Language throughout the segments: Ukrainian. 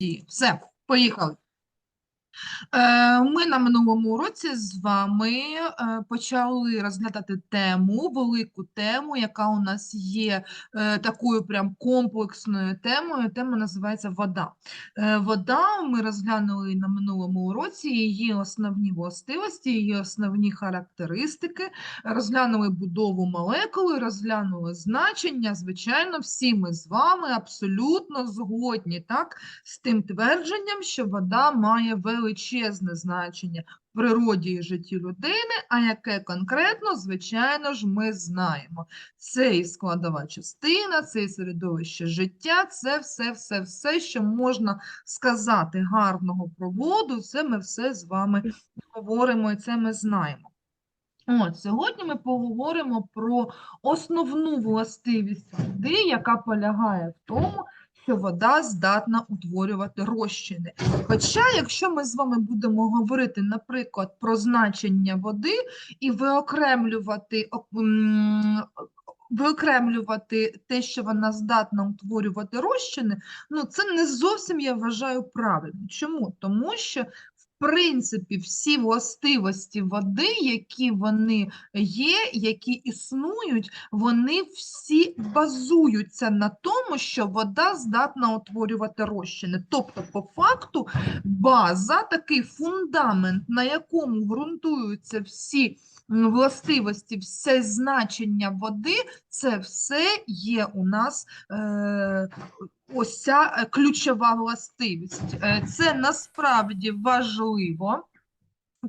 дії. Все, поїхали. Е, Ми на минулому уроці з вами е, почали розглядати тему, велику тему, яка у нас є е, такою прям комплексною темою. Тема називається вода. Вода ми розглянули на минулому уроці, її основні властивості, її основні характеристики, розглянули будову молекули, розглянули значення. Звичайно, всі ми з вами абсолютно згодні, так? з тим твердженням, що вода має величезне значення в природі і житті людини, а яке конкретно, звичайно ж, ми знаємо. Це і складова частина, це і середовище життя, це все, все, все, що можна сказати гарного про воду, це ми все з вами говоримо і це ми знаємо. От, сьогодні ми поговоримо про основну властивість води, яка полягає в тому, що вода здатна утворювати розчини. Хоча, якщо ми з вами будемо говорити, наприклад, про значення води і виокремлювати, виокремлювати те, що вона здатна утворювати розчини, ну це не зовсім я вважаю правильно. Чому? Тому що принципі, всі властивості води, які вони є, які існують, вони всі базуються на тому, що вода здатна утворювати розчини. Тобто, по факту, база, такий фундамент, на якому ґрунтуються всі властивості, все значення води, це все є у нас. Е- ось ця е, ключова властивість. Е, Це насправді важливо.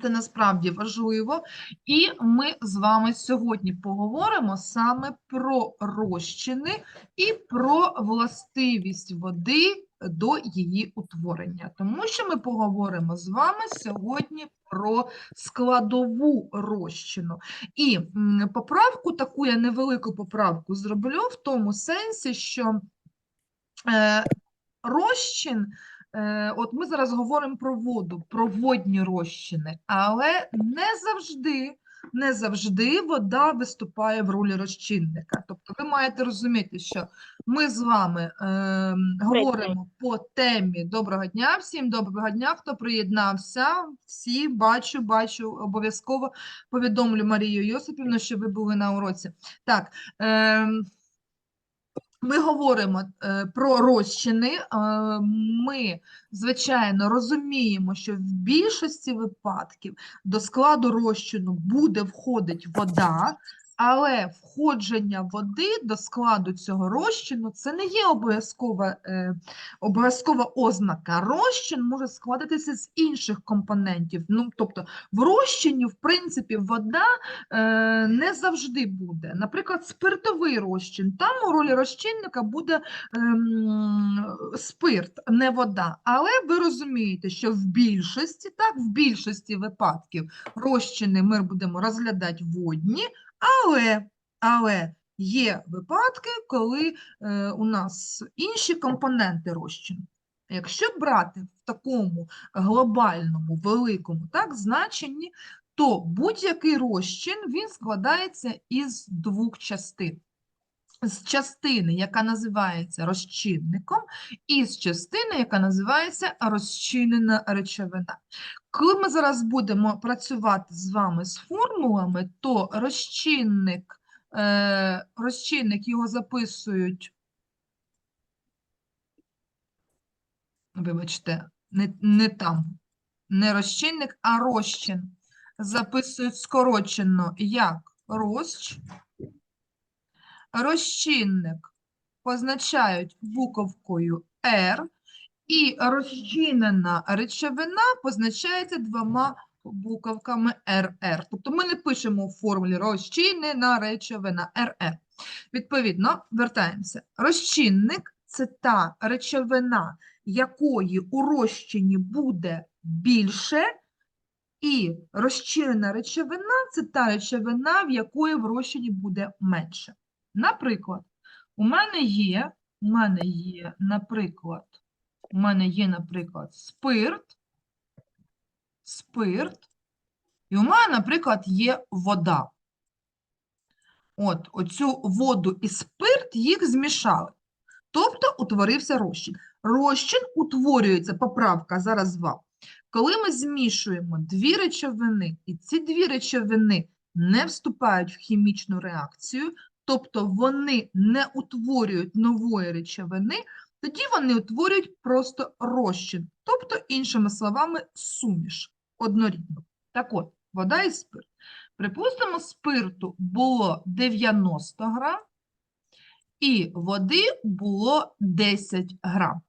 Це насправді важливо, і ми з вами сьогодні поговоримо саме про розчини і про властивість води до її утворення. Тому що ми поговоримо з вами сьогодні про складову розчину. І поправку, таку я невелику поправку зроблю в тому сенсі, що розчин, е, от ми зараз говоримо про воду, про водні розчини, але не завжди, не завжди вода виступає в ролі розчинника. Тобто ви маєте розуміти, що ми з вами е, говоримо по темі Доброго дня всім, доброго дня, хто приєднався. Всі бачу, бачу, обов'язково повідомлю Марію Йосипівну, що ви були на уроці. Так. Е, ми говоримо е, про розчини. е, Ми, звичайно, розуміємо, що в більшості випадків до складу розчину буде входить вода, але входження води до складу цього розчину це не є обов'язкова, е, обов'язкова ознака. Розчин може складатися з інших компонентів. Ну, тобто, в розчині, в принципі, вода е, не завжди буде. Наприклад, спиртовий розчин. Там у ролі розчинника буде ем, спирт, не вода. Але ви розумієте, що в більшості, так, в більшості випадків розчини ми будемо розглядати водні, але, але є випадки, коли е, у нас інші компоненти розчину. Якщо брати в такому глобальному, великому так, значенні, то будь-який розчин він складається із двох частин. З частини, яка називається розчинником, і з частини, яка називається розчинена речовина. Коли ми зараз будемо працювати з вами з формулами, то розчинник, е, розчинник його записують, вибачте, не, не там, не розчинник, а розчин записують скорочено як розч. Розчинник позначають буковкою R, і розчинена речовина позначається двома буковками RR. Тобто ми не пишемо у формулі розчинена речовина RR. Відповідно, вертаємося. Розчинник це та речовина, якої у розчині буде більше, і розчинена речовина це та речовина, в якої в розчині буде менше. Наприклад, у мене є, у мене є, наприклад, у мене є, наприклад, спирт, спирт, і у мене, наприклад, є вода. От, оцю воду і спирт їх змішали. Тобто утворився розчин. Розчин утворюється, поправка зараз вам. Коли ми змішуємо дві речовини, і ці дві речовини не вступають в хімічну реакцію, тобто вони не утворюють нової речовини, тоді вони утворюють просто розчин, тобто, іншими словами, суміш однорідну. Так от, вода і спирт. Припустимо, спирту було 90 грам, і води було 10 грам.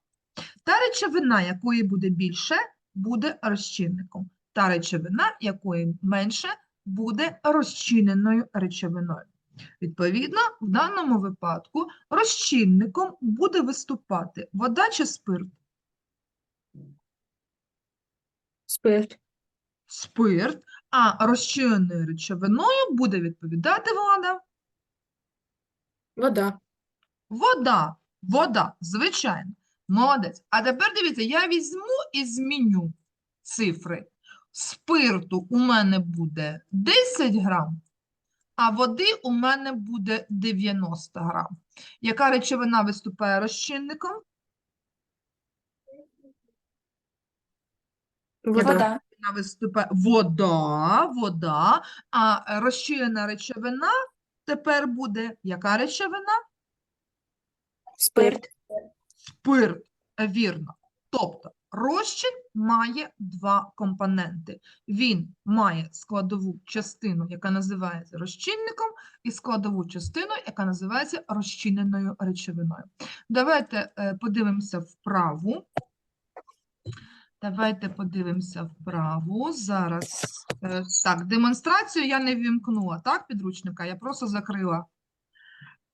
Та речовина, якої буде більше, буде розчинником. Та речовина, якої менше, буде розчиненою речовиною. Відповідно, в даному випадку розчинником буде виступати вода чи спирт. Спирт. Спирт, а розчиненою речовиною буде відповідати влада. Вода. Вода, вода, звичайно. Молодець. А тепер дивіться, я візьму і зміню цифри. Спирту у мене буде 10 грам, а води у мене буде 90 грам. Яка речовина виступає розчинником? Вода. Вода. Вона виступає вода, вода, а розчинена речовина тепер буде яка речовина? Спирт. Спирт, вірно. Тобто розчин має два компоненти. Він має складову частину, яка називається розчинником, і складову частину, яка називається розчиненою речовиною. Давайте е, подивимося вправу. Давайте подивимося вправу. Зараз е, так, демонстрацію я не ввімкнула, так, підручника? Я просто закрила.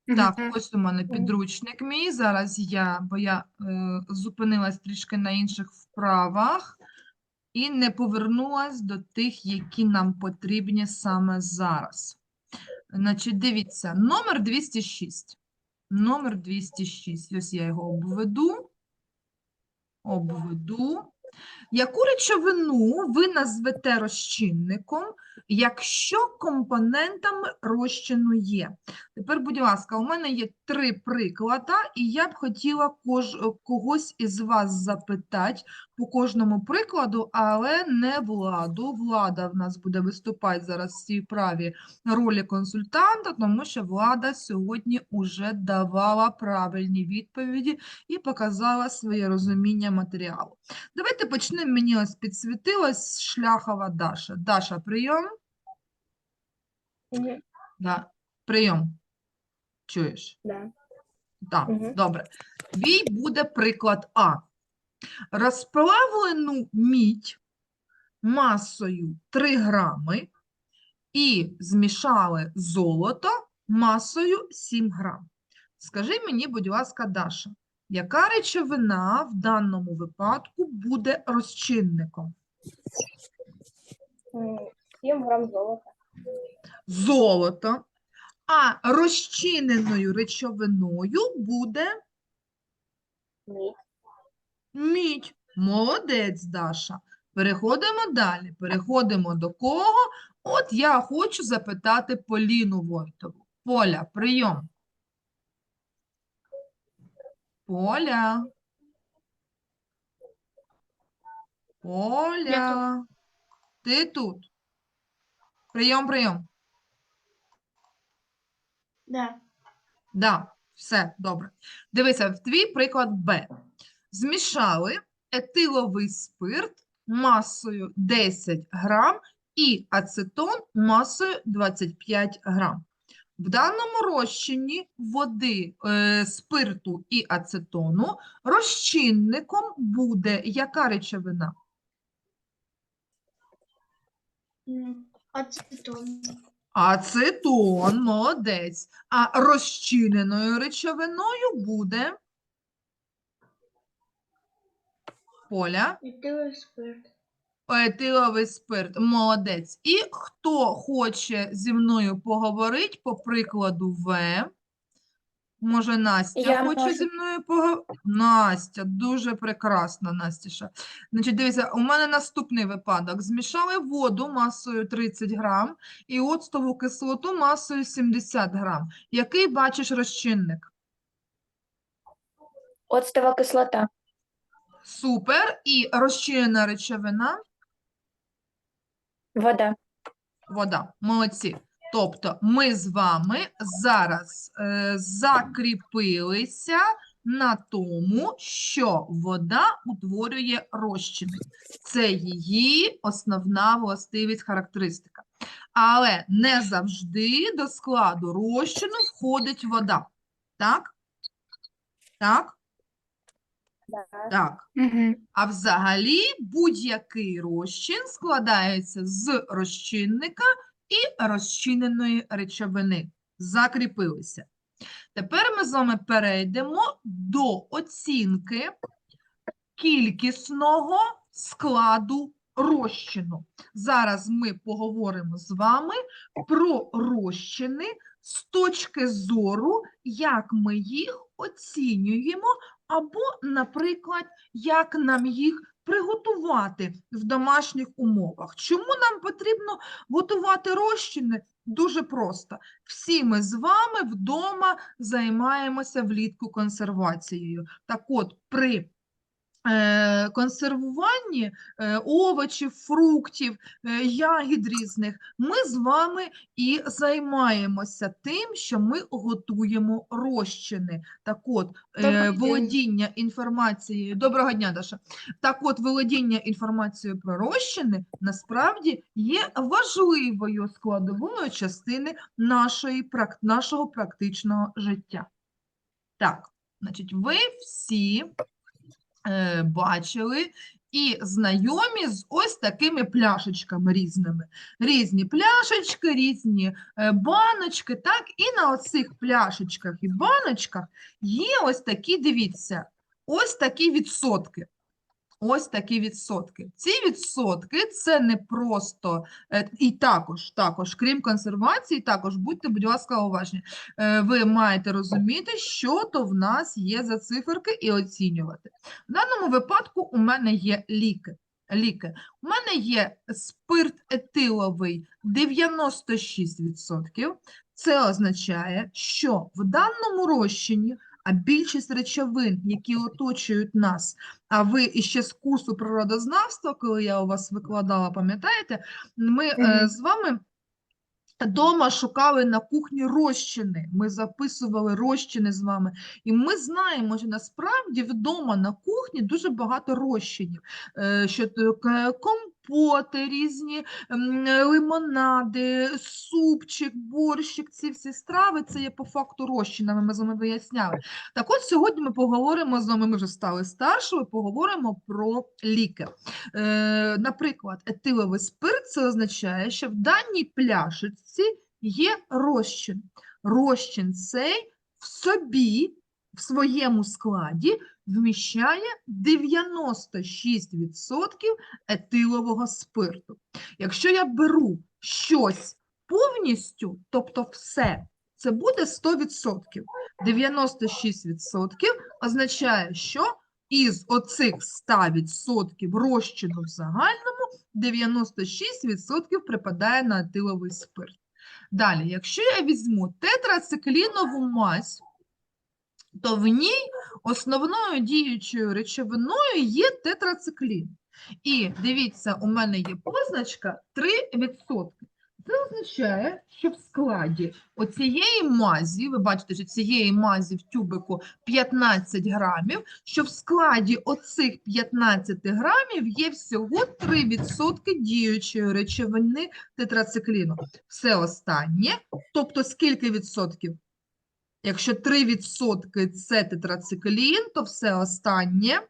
Так, ось у мене підручник мій. Зараз я, бо я е, зупинилась трішки на інших вправах і не повернулась до тих, які нам потрібні саме зараз. Значить, дивіться, номер 206. Номер 206. Ось я його обведу. Обведу. Яку речовину ви назвете розчинником, якщо компонентами розчину є? Тепер, будь ласка, у мене є три приклади, і я б хотіла кож... когось із вас запитати по кожному прикладу, але не владу. Влада в нас буде виступати зараз в цій праві ролі консультанта, тому що влада сьогодні уже давала правильні відповіді і показала своє розуміння матеріалу. Давайте почнемо. Мені ось підсвітилась шляхова Даша. Даша, прийом. Да. Прийом. Чуєш? Да. Так, Мгм. добре. Твій буде приклад А. Розплавлену мідь масою 3 грами і змішали золото масою 7 грам. Скажи мені, будь ласка, Даша, яка речовина в даному випадку буде розчинником? 7 грам золота. Золото. А розчиненою речовиною буде Мідь. Мідь. Молодець, Даша. Переходимо далі. Переходимо до кого? От я хочу запитати Поліну Войтову. Поля, прийом. Поля. Поля. Ти тут? Прийом, прийом. Да. Да, все, добре. Дивися, в твій приклад Б. Змішали етиловий спирт масою 10 грам і ацетон масою 25 грам. В даному розчині води, е, спирту і ацетону розчинником буде яка речовина? Ацетон. Ацетон, молодець. А розчиненою речовиною буде Поля, Етиловий спирт. етиловий спирт, молодець. І хто хоче зі мною поговорити по прикладу В? Може, Настя Я хоче можу. зі мною поговорити? Настя, дуже прекрасна, Настіша. Значить, дивіться, у мене наступний випадок. Змішали воду масою 30 грам і оцтову кислоту масою 70 грам. Який бачиш розчинник? Оцтова кислота. Супер. І розчинена речовина. Вода. Вода. Молодці. Тобто ми з вами зараз е, закріпилися на тому, що вода утворює розчини. Це її основна властивість характеристика. Але не завжди до складу розчину входить вода. Так? Так? Так. Угу. А взагалі будь-який розчин складається з розчинника і розчиненої речовини. Закріпилися. Тепер ми з вами перейдемо до оцінки кількісного складу розчину. Зараз ми поговоримо з вами про розчини з точки зору, як ми їх оцінюємо, або, наприклад, як нам їх приготувати в домашніх умовах. Чому нам потрібно готувати розчини? Дуже просто. Всі ми з вами вдома займаємося влітку консервацією. Так от, при консервуванні е, овочів, фруктів, е, ягід різних, ми з вами і займаємося тим, що ми готуємо розчини. Так от, е, Добрий день. володіння інформацією. Доброго дня, Даша. Так от, володіння інформацією про розчини насправді є важливою складовою частини нашої, нашого практичного життя. Так, значить, ви всі е, бачили і знайомі з ось такими пляшечками різними. Різні пляшечки, різні е, баночки, так, і на оцих пляшечках і баночках є ось такі, дивіться, ось такі відсотки. Ось такі відсотки. Ці відсотки це не просто е, і також, також, крім консервації, також будьте, будь ласка, уважні. Е, Ви маєте розуміти, що то в нас є за циферки і оцінювати. В даному випадку у мене є ліки. Ліки. У мене є спирт етиловий 96%. Це означає, що в даному розчині, а більшість речовин, які оточують нас, а ви іще з курсу природознавства, коли я у вас викладала, пам'ятаєте, ми Мгм. з вами Дома шукали на кухні розчини. Ми записували розчини з вами. І ми знаємо, що насправді вдома на кухні дуже багато розчинів. Е, Що компоти різні, лимонади, супчик, борщик, ці всі страви, це є по факту розчинами, ми з вами виясняли. Так от сьогодні ми поговоримо з вами, ми вже стали старшими, поговоримо про ліки. Е, Наприклад, етиловий спирт це означає, що в даній пляшечці є розчин. Розчин цей в собі, в своєму складі вміщає 96% етилового спирту. Якщо я беру щось повністю, тобто все, це буде 100%. 96% означає, що із оцих 100% розчину в загальному 96% припадає на етиловий спирт. Далі, якщо я візьму тетрациклінову мазь, то в ній основною діючою речовиною є тетрациклін. І дивіться, у мене є позначка 3%. Це означає, що в складі оцієї мазі, ви бачите, що цієї мазі в тюбику 15 грамів, що в складі оцих 15 грамів є всього 3% діючої речовини тетрацикліну. Все останнє, тобто скільки відсотків? Якщо 3% це тетрациклін, то все останнє.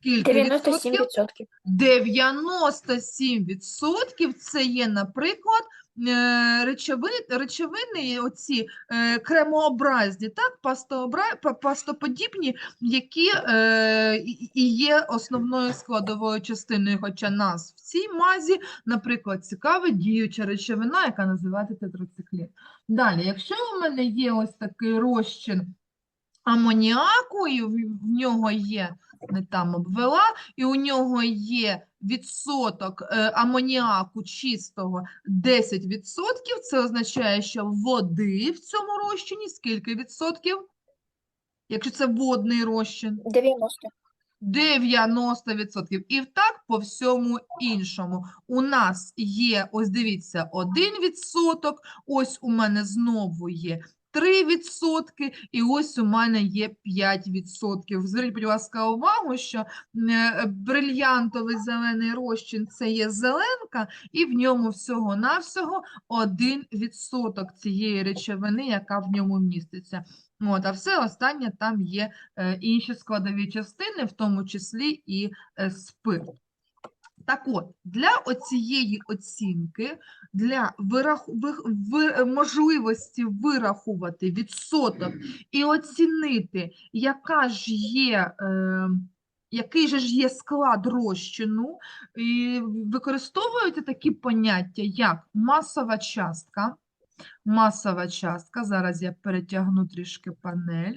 Скільки 97%. 97% це є, наприклад, е, речовини, речовини оці е, кремообразні, так, пастообра... пастоподібні, які е, і- є основною складовою частиною, хоча нас в цій мазі, наприклад, цікава діюча речовина, яка називається тетрациклін. Далі, якщо у мене є ось такий розчин амоніаку, і в нього є, не там обвела, і у нього є відсоток е, амоніаку чистого 10%, це означає, що води в цьому розчині скільки відсотків? Якщо це водний розчин, 90. 90%. І так по всьому іншому. У нас є, ось дивіться, 1%, ось у мене знову є 3%, і ось у мене є 5%. Зверніть, будь ласка, увагу, що е, брильянтовий зелений розчин – це є зеленка, і в ньому всього-навсього 1% цієї речовини, яка в ньому міститься. От, а все останнє там є е, інші складові частини, в тому числі і е, спирт. Так от, для оцієї оцінки, для вираху... вих- ви- е, можливості вирахувати відсоток і оцінити, яка ж є, е, який же ж є склад розчину, і використовуються такі поняття, як масова частка. Масова частка. Зараз я перетягну трішки панель.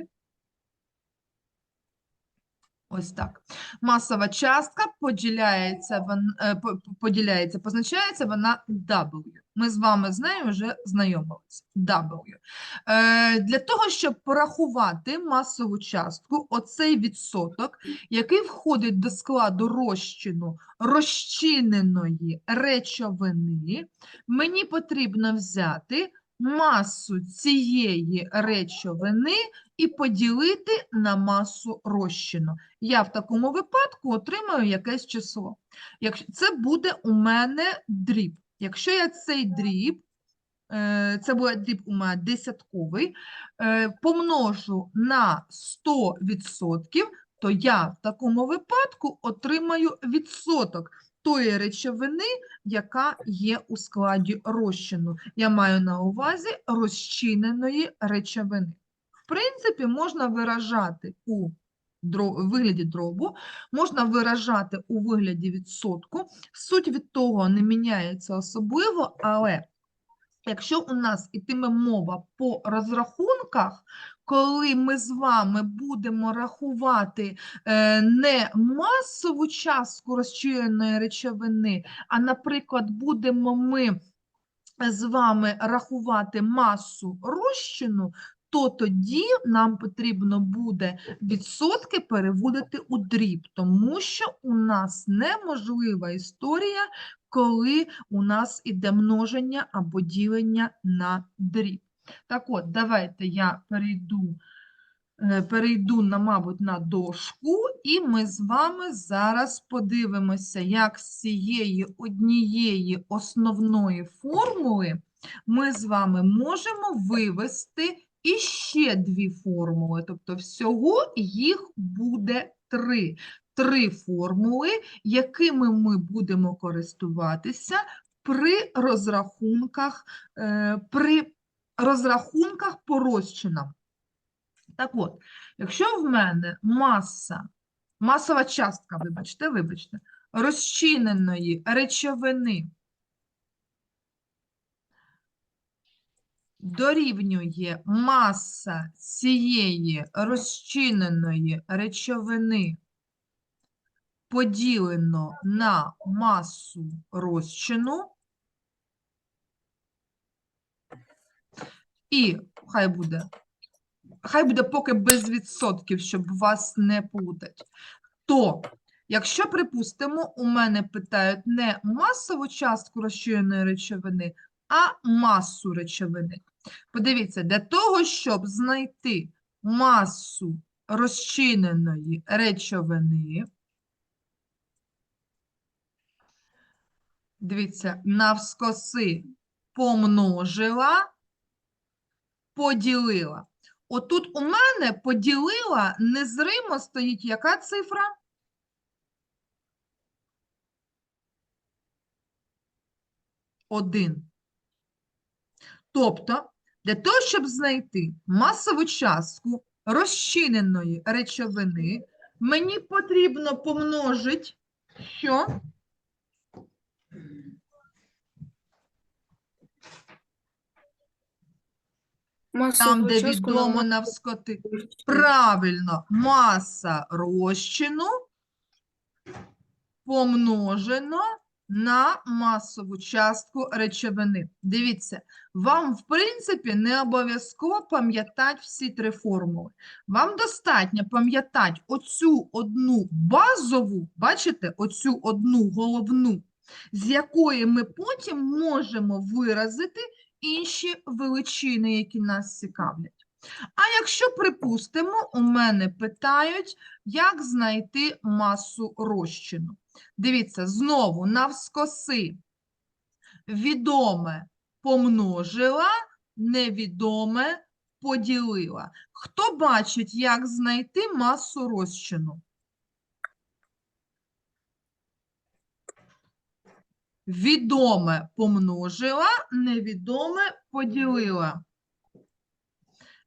Ось так. Масова частка поділяється, е, по- по- поділяється, позначається вона W. Ми з вами з нею вже знайомилися. W. Е, для того, щоб порахувати масову частку, оцей відсоток, який входить до складу розчину розчиненої речовини, мені потрібно взяти масу цієї речовини і поділити на масу розчину. Я в такому випадку отримаю якесь число. Це буде у мене дріб. Якщо я цей дріб, е, це буде дріб у мене десятковий, е, помножу на 100%, то я в такому випадку отримаю відсоток тої речовини, яка є у складі розчину. Я маю на увазі розчиненої речовини. В принципі, можна виражати у вигляді дробу, можна виражати у вигляді відсотку. Суть від того не міняється особливо, але якщо у нас ітиме мова по розрахунках, коли ми з вами будемо рахувати е, не масову частку розчиненої речовини, а, наприклад, будемо ми з вами рахувати масу розчину, то тоді нам потрібно буде відсотки переводити у дріб, тому що у нас неможлива історія, коли у нас іде множення або ділення на дріб. Так от, давайте я перейду, е, перейду на, мабуть, на дошку, і ми з вами зараз подивимося, як з цієї однієї основної формули ми з вами можемо вивести іще дві формули. Тобто всього їх буде три. Три формули, якими ми будемо користуватися при розрахунках, е, при розрахунках по розчинам. Так от, якщо в мене маса, масова частка, вибачте, вибачте, розчиненої речовини дорівнює маса цієї розчиненої речовини поділено на масу розчину, і хай буде, хай буде поки без відсотків, щоб вас не плутати, то якщо, припустимо, у мене питають не масову частку розчиненої речовини, а масу речовини. Подивіться, для того, щоб знайти масу розчиненої речовини, дивіться, навскоси помножила, поділила. Отут у мене поділила незримо стоїть яка цифра? Один. Тобто, для того, щоб знайти масову частку розчиненої речовини, мені потрібно помножити що? Там, де відомо навскоти. Правильно, маса розчину помножено на масову частку речовини. Дивіться, вам, в принципі, не обов'язково пам'ятати всі три формули. Вам достатньо пам'ятати оцю одну базову, бачите, оцю одну головну, з якої ми потім можемо виразити інші величини, які нас цікавлять. А якщо, припустимо, у мене питають, як знайти масу розчину. Дивіться, знову навскоси відоме помножила, невідоме поділила. Хто бачить, як знайти масу розчину? Відоме помножила, невідоме поділила.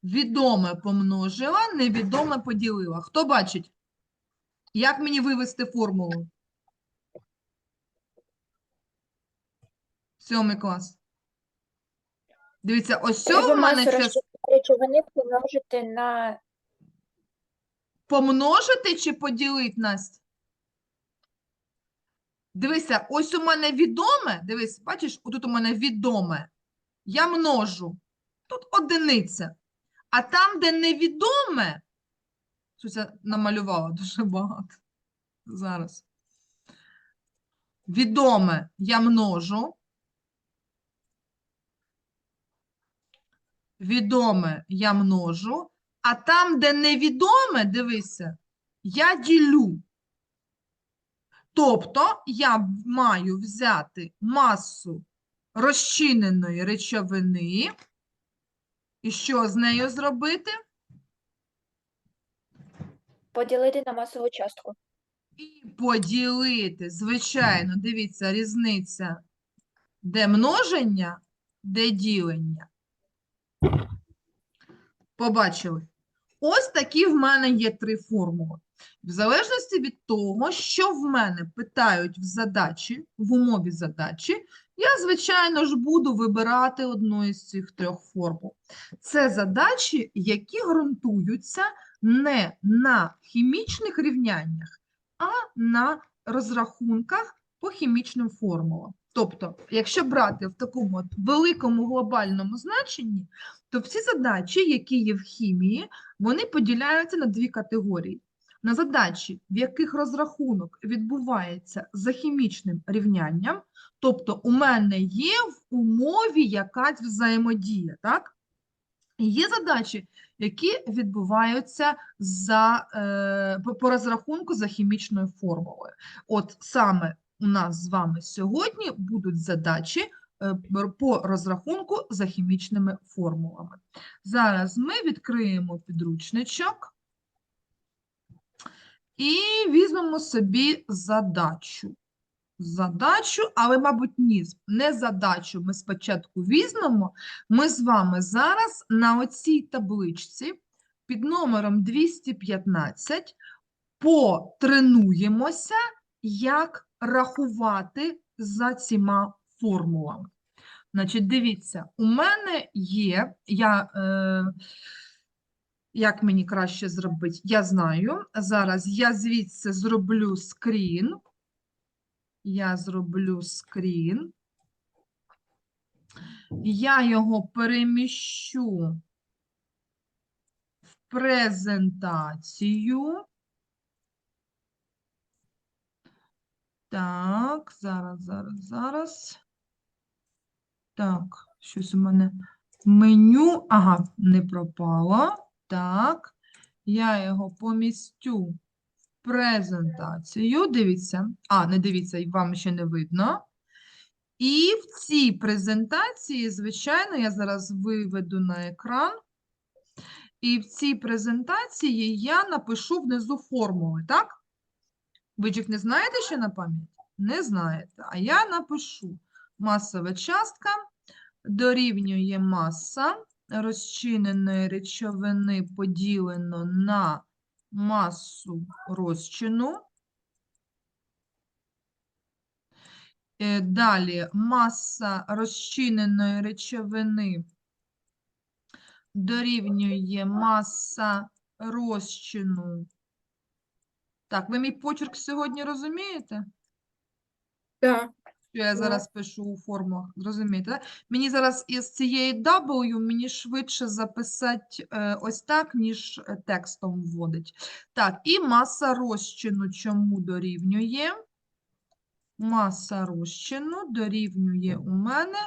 Відоме помножила, невідоме поділила. Хто бачить? Як мені вивести формулу? Сьомий клас. Дивіться, ось цього в мене розчинної речовини помножити на помножити чи поділити, Настя? Дивися, ось у мене відоме, дивись, бачиш, отут у мене відоме. Я множу. Тут одиниця. А там, де невідоме, щось я намалювала дуже багато. Зараз. Відоме я множу. Відоме я множу. А там, де невідоме, дивися, я ділю. Тобто я маю взяти масу розчиненої речовини. І що з нею зробити? поділити на масову частку. І поділити. Звичайно, дивіться, різниця. Де множення, де ділення. Побачили? Ось такі в мене є три формули. В залежності від того, що в мене питають в задачі, в умові задачі, я, звичайно ж, буду вибирати одну із цих трьох формул. Це задачі, які ґрунтуються не на хімічних рівняннях, а на розрахунках по хімічним формулам. Тобто, якщо брати в такому от великому глобальному значенні, то всі задачі, які є в хімії, вони поділяються на дві категорії. На задачі, в яких розрахунок відбувається за хімічним рівнянням, тобто у мене є в умові якась взаємодія, так? Є задачі, які відбуваються за, е, по, розрахунку за хімічною формулою. От саме у нас з вами сьогодні будуть задачі е, по розрахунку за хімічними формулами. Зараз ми відкриємо підручничок і візьмемо собі задачу. Задачу, але, мабуть, ні, не задачу. Ми спочатку візьмемо. Ми з вами зараз на оцій табличці під номером 215 потренуємося, як рахувати за цими формулами. Значить, дивіться, у мене є, я, е, як мені краще зробити, я знаю. Зараз я звідси зроблю скрін. Я зроблю скрін. Я його переміщу в презентацію. Так, зараз, зараз, зараз. Так, щось у мене меню. Ага, не пропало. Так, я його помістю в презентацію. Дивіться. А, не дивіться, вам ще не видно. І в цій презентації, звичайно, я зараз виведу на екран. І в цій презентації я напишу внизу формули, так? Ви ж їх не знаєте ще на пам'ять? Не знаєте. А я напишу масова частка дорівнює маса розчиненої речовини поділено на масу розчину. Е, Далі маса розчиненої речовини дорівнює маса розчину. Так, ви мій почерк сьогодні розумієте? Так. Що я зараз пишу у формулах. Зрозумієте? да? Мені зараз із цієї W мені швидше записати е, ось так, ніж е, текстом вводить. Так, і маса розчину чому дорівнює? Маса розчину дорівнює у мене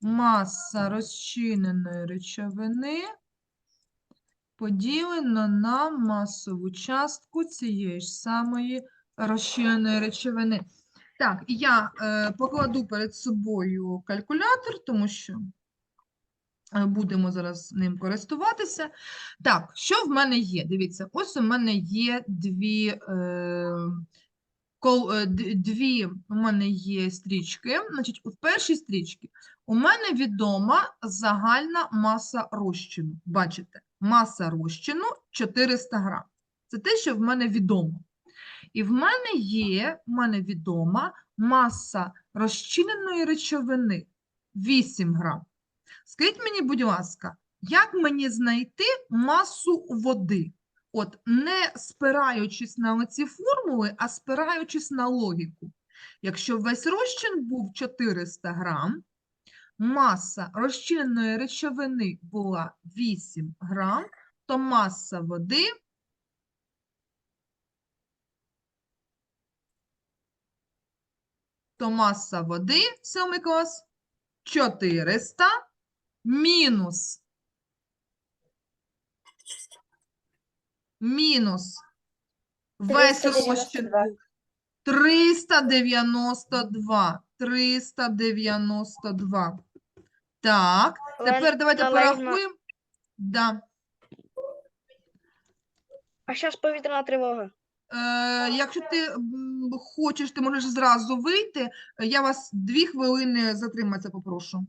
маса розчиненої речовини поділено на масову частку цієї ж самої розчиненої речовини. Так, я е, покладу перед собою калькулятор, тому що е, будемо зараз ним користуватися. Так, що в мене є? Дивіться, ось у мене є дві, е, е, дві у мене є стрічки. Значить, у першій стрічці у мене відома загальна маса розчину. Бачите, маса розчину 400 грам. Це те, що в мене відомо. І в мене є, в мене відома маса розчиненої речовини 8 грам. Скажіть мені, будь ласка, як мені знайти масу води? От не спираючись на оці формули, а спираючись на логіку. Якщо весь розчин був 400 грам, маса розчиненої речовини була 8 грам, то маса води то маса води, сьомий клас, 400 мінус мінус весь розчин 392. 392. 392. Так, тепер давайте порахуємо. Да. А зараз повітряна тривога. Е, якщо ти хочеш, ти можеш зразу вийти. Я вас дві хвилини затриматися попрошу.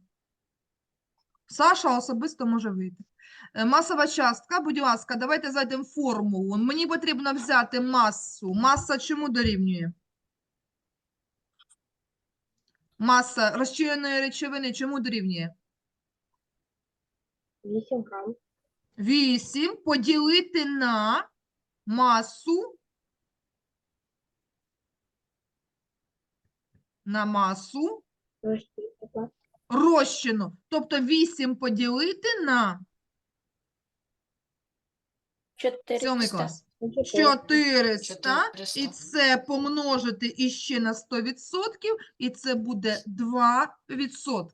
Саша особисто може вийти. Е, Масова частка, будь ласка, давайте зайдемо в формулу. Мені потрібно взяти масу. Маса чому дорівнює? Маса розчиненої речовини чому дорівнює? 8 грам. 8 поділити на масу на масу розчину. Тобто 8 поділити на 7 400. клас. 400, і це помножити іще на 100%, і це буде 2%.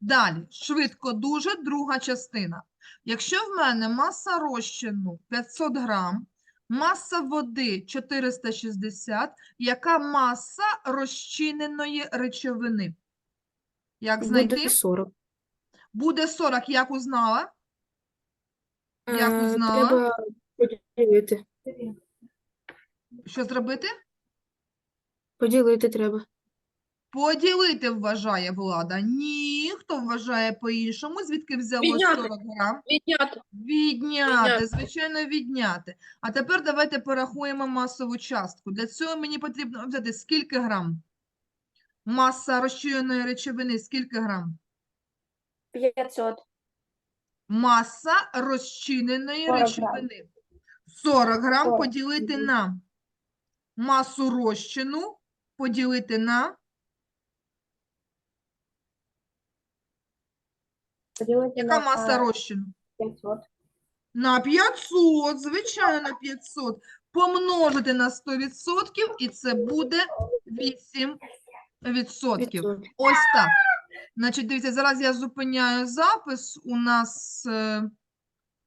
Далі, швидко дуже, друга частина. Якщо в мене маса розчину 500 грам, маса води 460, яка маса розчиненої речовини? Як знайти? Буде 40. Буде 40, як узнала? Як Е, узнала? Треба поділити. Що зробити? Поділити треба. Поділити вважає влада. Ні, хто вважає по-іншому, звідки взялось Відняти. 40 грам? Відняти. Відняти, Відняти. звичайно, відняти. А тепер давайте порахуємо масову частку. Для цього мені потрібно взяти скільки грам? Маса розчиненої речовини скільки грам? 500. Маса розчиненої 40 грам. речовини. 40 грам 40, поділити на масу розчину, поділити на Поділити яка на, маса розчину? 500. На 500, звичайно, на 500. Помножити на 100% і це буде 8%. Ось так. Значить, дивіться, зараз я зупиняю запис. У нас е,